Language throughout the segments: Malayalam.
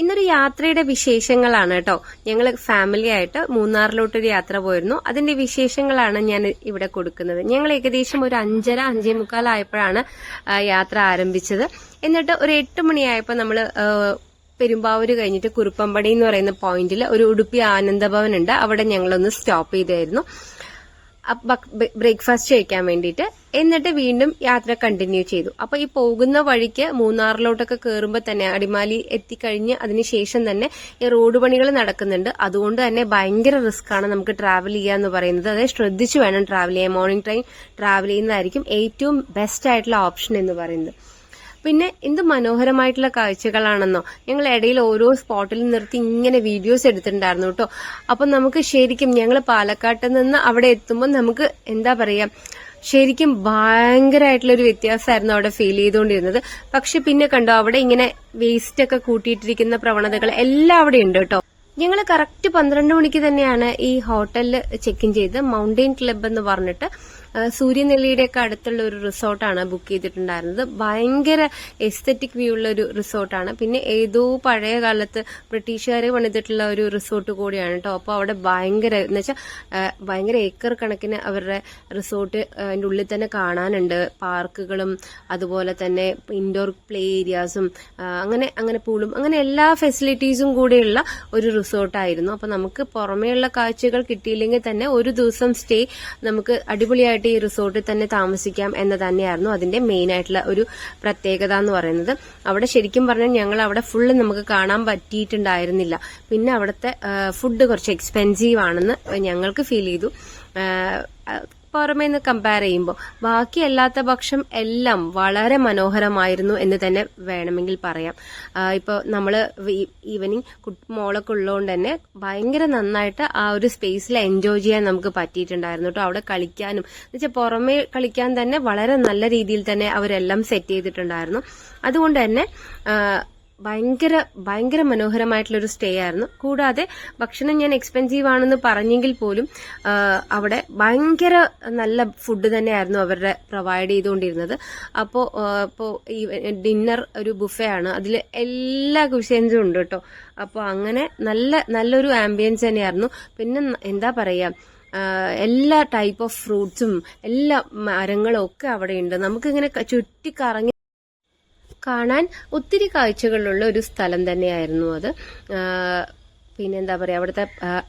ഇന്നൊരു യാത്രയുടെ വിശേഷങ്ങളാണ് കേട്ടോ. ഞങ്ങൾ ഫാമിലി ആയിട്ട് മൂന്നാറിലോട്ടൊരു യാത്ര പോയിരുന്നു. അതിന്റെ വിശേഷങ്ങളാണ് ഞാൻ ഇവിടെ കൊടുക്കുന്നത്. ഞങ്ങൾ ഏകദേശം ഒരു അഞ്ചര അഞ്ചേ മുക്കാലായപ്പോഴാണ് യാത്ര ആരംഭിച്ചത്. എന്നിട്ട് ഒരു എട്ട് മണിയായപ്പോൾ നമ്മൾ പെരുമ്പാവൂർ കഴിഞ്ഞിട്ട് കുറുപ്പമ്പടി എന്ന് പറയുന്ന പോയിന്റിൽ ഒരു ഉടുപ്പി ആനന്ദഭവൻ ഉണ്ട്. അവിടെ ഞങ്ങളൊന്ന് സ്റ്റോപ്പ് ചെയ്തായിരുന്നു. ബ്രേക്ക്ഫാസ്റ്റ് കഴിക്കാൻ വേണ്ടിയിട്ട് എന്നിട്ട് വീണ്ടും യാത്ര കണ്ടിന്യൂ ചെയ്തു. അപ്പൊ ഈ പോകുന്ന വഴിക്ക് മൂന്നാറിലോട്ടൊക്കെ കയറുമ്പോൾ തന്നെ അടിമാലി എത്തിക്കഴിഞ്ഞ് അതിനുശേഷം തന്നെ ഈ റോഡ് പണികൾ നടക്കുന്നുണ്ട്. അതുകൊണ്ട് തന്നെ ഭയങ്കര റിസ്ക് ആണ് നമുക്ക് ട്രാവൽ ചെയ്യുക എന്ന് പറയുന്നത്. അതായത് ശ്രദ്ധിച്ചു വേണം ട്രാവൽ ചെയ്യാൻ. മോർണിംഗ് ട്രെയിൻ ട്രാവൽ ചെയ്യുന്നതായിരിക്കും ഏറ്റവും ബെസ്റ്റ് ആയിട്ടുള്ള ഓപ്ഷൻ എന്ന് പറയുന്നത്. പിന്നെ എന്ത് മനോഹരമായിട്ടുള്ള കാഴ്ചകളാണെന്നോ. ഞങ്ങൾ ഇടയിൽ ഓരോ സ്പോട്ടിൽ നിർത്തി ഇങ്ങനെ വീഡിയോസ് എടുത്തിട്ടുണ്ടായിരുന്നു കേട്ടോ. അപ്പൊ നമുക്ക് ശരിക്കും ഞങ്ങൾ പാലക്കാട്ട് നിന്ന് അവിടെ എത്തുമ്പോൾ നമുക്ക് എന്താ പറയാ ശരിക്കും ഭയങ്കരമായിട്ടുള്ള ഒരു വ്യത്യാസമായിരുന്നു അവിടെ ഫീൽ ചെയ്തുകൊണ്ടിരുന്നത്. പക്ഷെ പിന്നെ കണ്ടോ അവിടെ ഇങ്ങനെ വേസ്റ്റ് ഒക്കെ കൂട്ടിയിട്ടിരിക്കുന്ന പ്രവണതകൾ എല്ലാം അവിടെ ഉണ്ട് കേട്ടോ. ഞങ്ങൾ കറക്റ്റ് പന്ത്രണ്ട് മണിക്ക് തന്നെയാണ് ഈ ഹോട്ടലിൽ ചെക്ക് ഇൻ ചെയ്ത് മൗണ്ടെയിൻ ക്ലബ് എന്ന് പറഞ്ഞിട്ട് ആ, സൂര്യനെല്ലിയുടെ ഒക്കെ അടുത്തുള്ള ഒരു റിസോർട്ടാണ് ബുക്ക് ചെയ്തിട്ടുണ്ടായിരുന്നത്. ഭയങ്കര എസ്തറ്റിക് വ്യൂ ഉള്ള ഒരു റിസോർട്ടാണ്. പിന്നെ ഏതോ പഴയ കാലത്ത് ബ്രിട്ടീഷുകാർ പണിതിട്ടുള്ള ഒരു റിസോർട്ട് കൂടിയാണ് കേട്ടോ അപ്പോൾ അവിടെ ഭയങ്കര എന്ന് വെച്ചാൽ ഭയങ്കര ഏക്കർ കണക്കിന് അവരുടെ റിസോർട്ട് അതിന്റെ ഉള്ളിൽ തന്നെ കാണാനുണ്ട്. പാർക്കുകളും അതുപോലെ തന്നെ ഇൻഡോർ പ്ലേ ഏരിയാസും അങ്ങനെ അങ്ങനെ പൂളും അങ്ങനെ എല്ലാ ഫെസിലിറ്റീസും കൂടെയുള്ള ഒരു റിസോർട്ടായിരുന്നു. അപ്പോൾ നമുക്ക് പുറമേയുള്ള കാഴ്ചകൾ കിട്ടിയില്ലെങ്കിൽ തന്നെ ഒരു ദിവസം സ്റ്റേ നമുക്ക് അടിപൊളിയായിട്ട് ഈ റിസോർട്ടിൽ തന്നെ താമസിക്കാം എന്ന് തന്നെയായിരുന്നു അതിന്റെ മെയിൻ ആയിട്ടുള്ള ഒരു പ്രത്യേകത എന്ന് പറയുന്നത്. അവിടെ ശരിക്കും പറഞ്ഞാൽ ഞങ്ങൾ അവിടെ ഫുള്ള് നമുക്ക് കാണാൻ പറ്റിയിട്ടുണ്ടായിരുന്നില്ല. പിന്നെ അവിടുത്തെ ഫുഡ് കുറച്ച് എക്സ്പെൻസീവ് ആണെന്ന് ഞങ്ങൾക്ക് ഫീൽ ചെയ്തു. ആ, പുറമേ നിന്ന് കമ്പയർ ചെയ്യുമ്പോൾ ബാക്കി അല്ലാത്ത പക്ഷം എല്ലാം വളരെ മനോഹരമായിരുന്നു എന്ന് തന്നെ വേണമെങ്കിൽ പറയാം. ഇപ്പോൾ നമ്മൾ ഈവനിങ് മോളൊക്കെ ഉള്ളതുകൊണ്ട് തന്നെ ഭയങ്കര നന്നായിട്ട് ആ ഒരു സ്പേസിൽ എൻജോയ് ചെയ്യാൻ നമുക്ക് പറ്റിയിട്ടുണ്ടായിരുന്നു കേട്ടോ അവിടെ കളിക്കാനും എന്നുവെച്ചാൽ പുറമേ കളിക്കാൻ തന്നെ വളരെ നല്ല രീതിയിൽ തന്നെ അവരെല്ലാം സെറ്റ് ചെയ്തിട്ടുണ്ടായിരുന്നു. അതുകൊണ്ട് തന്നെ ഭയങ്കര ഭയങ്കര മനോഹരമായിട്ടുള്ള ഒരു സ്റ്റേ ആയിരുന്നു. കൂടാതെ ഭക്ഷണം ഞാൻ എക്സ്പെൻസീവ് ആണെന്ന് പറഞ്ഞെങ്കിൽ പോലും അവിടെ ഭയങ്കര നല്ല ഫുഡ് തന്നെയായിരുന്നു അവരുടെ പ്രൊവൈഡ് ചെയ്തുകൊണ്ടിരുന്നത്. അപ്പോൾ ഇപ്പോൾ ഈ ഡിന്നർ ഒരു ബുഫേ ആണ്. അതിൽ എല്ലാ ക്വിഷൻസും ഉണ്ട് കേട്ടോ. അപ്പോൾ അങ്ങനെ നല്ല നല്ലൊരു ആംബിയൻസ് തന്നെയായിരുന്നു. പിന്നെ എന്താ പറയുക എല്ലാ ടൈപ്പ് ഓഫ് ഫ്രൂട്ട്സും എല്ലാ മരങ്ങളും ഒക്കെ അവിടെ ഉണ്ട്. നമുക്കിങ്ങനെ ചുറ്റിക്കറങ്ങി കാണാൻ ഒത്തിരി കാഴ്ചകളുള്ള ഒരു സ്ഥലം തന്നെയായിരുന്നു അത്. പിന്നെ എന്താ പറയുക അവിടുത്തെ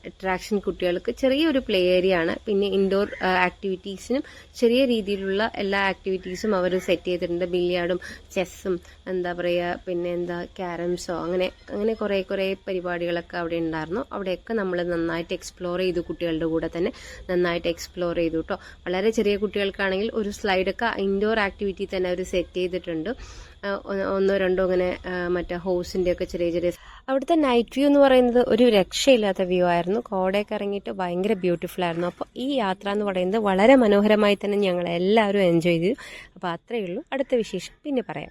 അട്രാക്ഷൻ കുട്ടികൾക്ക് ചെറിയൊരു പ്ലേ ഏരിയ ആണ്. പിന്നെ ഇൻഡോർ ആക്ടിവിറ്റീസിനും ചെറിയ രീതിയിലുള്ള എല്ലാ ആക്ടിവിറ്റീസും അവർ സെറ്റ് ചെയ്തിട്ടുണ്ട്. ബില്ലിയാർഡും ചെസ്സും എന്താ പറയുക പിന്നെ എന്താ ക്യാരംസോ അങ്ങനെ അങ്ങനെ കുറേ കുറേ പരിപാടികളൊക്കെ അവിടെ ഉണ്ടായിരുന്നു. അവിടെയൊക്കെ നമ്മൾ നന്നായിട്ട് എക്സ്പ്ലോർ ചെയ്തു കുട്ടികളുടെ കൂടെ തന്നെ. നന്നായിട്ട് എക്സ്പ്ലോർ ചെയ്തു കേട്ടോ വളരെ ചെറിയ കുട്ടികൾക്കാണെങ്കിൽ ഒരു സ്ലൈഡൊക്കെ ഇൻഡോർ ആക്ടിവിറ്റി തന്നെ അവർ സെറ്റ് ചെയ്തിട്ടുണ്ട്. ഒന്ന്- രണ്ടോ അങ്ങനെ മറ്റേ ഒക്കെ ചെറിയ ചെറിയ അവിടുത്തെ നൈറ്റ് വ്യൂ എന്ന് പറയുന്നത് ഒരു രക്ഷയില്ലാത്ത വ്യൂ ആയിരുന്നു. കോടയൊക്കെ ഇറങ്ങിയിട്ട് ഭയങ്കര ബ്യൂട്ടിഫുൾ ആയിരുന്നു. അപ്പോൾ ഈ യാത്ര എന്ന് പറയുന്നത് വളരെ മനോഹരമായി തന്നെ ഞങ്ങൾ എല്ലാവരും എൻജോയ് ചെയ്തു. അപ്പോൾ അത്രയേ ഉള്ളൂ. അടുത്ത വിശേഷം പിന്നെ പറയാം.